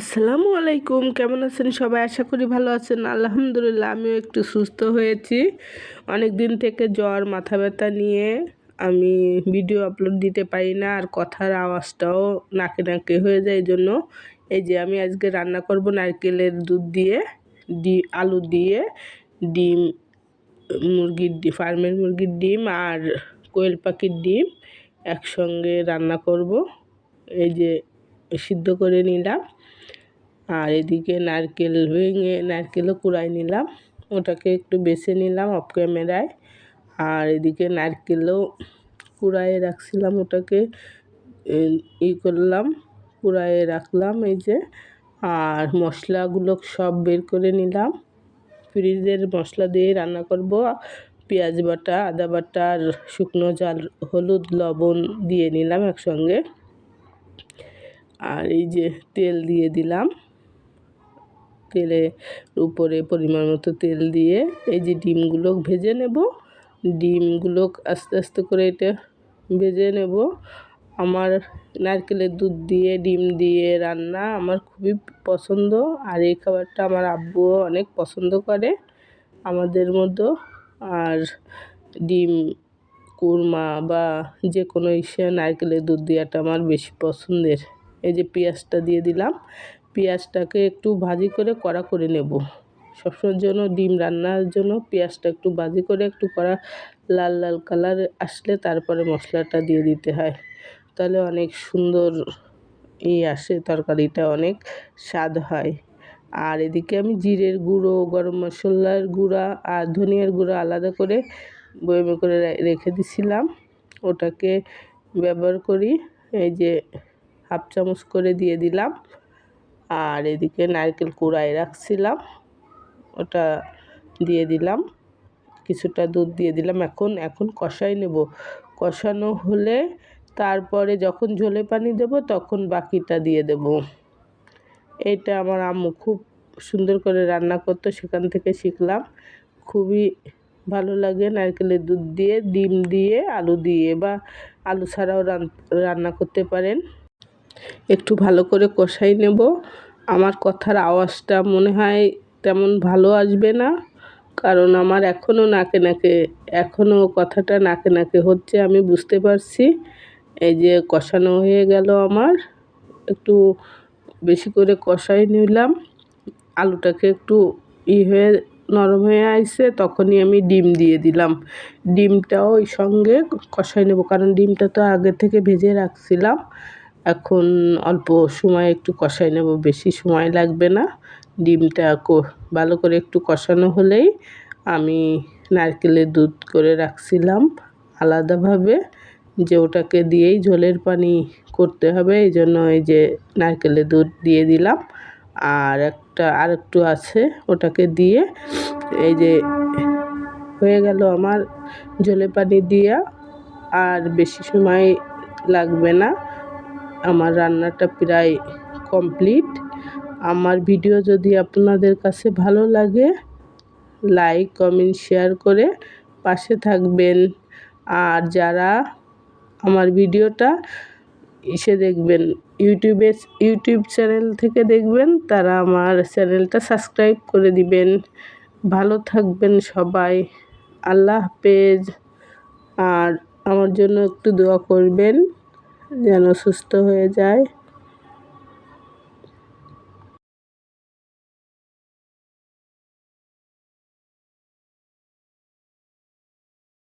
আসসালামু আলাইকুম, কেমন আছেন সবাই? আশা করি ভালো আছেন। আলহামদুলিল্লাহ, আমিও একটু সুস্থ হয়েছি। অনেক দিন থেকে জ্বর, মাথা ব্যথা নিয়ে আমি ভিডিও আপলোড দিতে পারি না, আর কথার আওয়াজটাও নাকে নাকে হয়ে যায় এই জন্য। এই যে আমি আজকে রান্না করব নারকেলের দুধ দিয়ে, ডি, আলু দিয়ে, ডিম, মুরগির ডিম ফার্মের মুরগির ডিম আর কোয়েল পাখির ডিম একসঙ্গে রান্না করব। এই যে সিদ্ধ করে নিলাম। আর এদিকে নারকেল ভেঙে নারকেলও কুড়াই নিলাম। ওটাকে একটু বেছে নিলাম অফ ক্যামেরায় আর এদিকে নারকেলও কুড়াইয়ে রাখছিলাম ওটাকে। ই করলাম কুড়াইয়ে রাখলাম এই যে। আর মশলাগুলো সব বের করে নিলাম। ফ্রিজের মশলা দিয়ে রান্না করব। পেঁয়াজ বাটা, আদা বাটা আর শুকনো জাল, হলুদ, লবণ দিয়ে নিলাম একসঙ্গে। আর এই যে তেল দিয়ে দিলাম। তেলের উপরে পরিমাণ মতো তেল দিয়ে এই যে ডিমগুলো ভেজে নেব। ডিমগুলো আস্তে আস্তে করে এটা ভেজে নেব। আমার নারকেলের দুধ দিয়ে, ডিম দিয়ে রান্না আমার খুবই পছন্দ। আর এই খাবারটা আমার আব্বুও অনেক পছন্দ করে আমাদের মতো। আর ডিম, কুরমা বা যে কোনো ইসে নারকেলের দুধ দেওয়াটা আমার বেশি পছন্দের। এই যে পেঁয়াজটা দিয়ে দিলাম। পেঁয়াজটাকে একটু ভাজি করে কড়া করে নেব। সবসময়ের জন্য ডিম রান্নার জন্য পেঁয়াজটা একটু ভাজি করে একটু কড়া লাল লাল কালার আসলে তারপরে মশলাটা দিয়ে দিতে হয়। তাহলে অনেক সুন্দর ই আসে, তরকারিটা অনেক স্বাদ হয়। আর এদিকে আমি জিরের গুঁড়ো, গরম মশলার গুঁড়া আর ধনিয়ার গুঁড়ো আলাদা করে বয়মে করে রেখে দিছিলাম। ওটাকে ব্যবহার করি, এই যে হাফ চামচ করে দিয়ে দিলাম। আর এদিকে নারকেল কুড়াই রাখছিলাম। ওটা দিয়ে দিলাম। কিছুটা দুধ দিয়ে দিলাম। এখন এখন কষাই নেব। কষানো হলে তারপরে যখন ঝোলে পানি দেব, তখন বাকিটা দিয়ে দেব। এটা আমার আম্মু খুব সুন্দর করে রান্না করতো, সেখান থেকে শিখলাম। খুবই ভালো লাগে নারকেলের দুধ দিয়ে, ডিম দিয়ে, আলু দিয়ে বা আলু ছাড়াও রান্না করতে পারেন। একটু ভালো করে কষাই নেব। আমার কথার আওয়াজটা মনে হয় তেমন ভালো আসবে না, কারণ আমার এখনও নাকে নাকে এখনও কথাটা নাকে নাকে হচ্ছে, আমি বুঝতে পারছি। এই যে কষানো হয়ে গেল আমার, একটু বেশি করে কষাই নিলাম। আলুটাকে একটু ই হয়ে, নরম হয়ে আসছে তখনই আমি ডিম দিয়ে দিলাম। ডিমটাও ওই সঙ্গে কষাই নেব, কারণ ডিমটা তো আগে থেকে ভেজে রাখছিলাম। এখন অল্প সময় একটু কষাই নেব, বেশি সময় লাগবে না। ডিমটা ভালো করে একটু কষানো হলেই আমি নারকেলের দুধ করে রাখছিলাম আলাদাভাবে, যে ওটাকে দিয়েই ঝোলের পানি করতে হবে, এই জন্য এই যে নারকেলের দুধ দিয়ে দিলাম। আর একটা, আর একটু আছে, ওটাকে দিয়ে এই যে হয়ে গেল আমার ঝোলে পানি দিয়া, আর বেশি সময় লাগবে না। আমার রান্নাটা প্রায় কমপ্লিট। আমার ভিডিও যদি আপনাদের কাছে ভালো লাগে, লাইক, কমেন্ট, শেয়ার করে পাশে থাকবেন। আর যারা আমার ভিডিওটা এসে দেখবেন, ইউটিউবে, ইউটিউব চ্যানেল থেকে দেখবেন, তারা আমার চ্যানেলটা সাবস্ক্রাইব করে দিবেন। ভালো থাকবেন সবাই। আল্লাহ হাফেজ। আর আমার জন্য একটু দোয়া করবেন। যেন সুস্থ হয়ে যায়।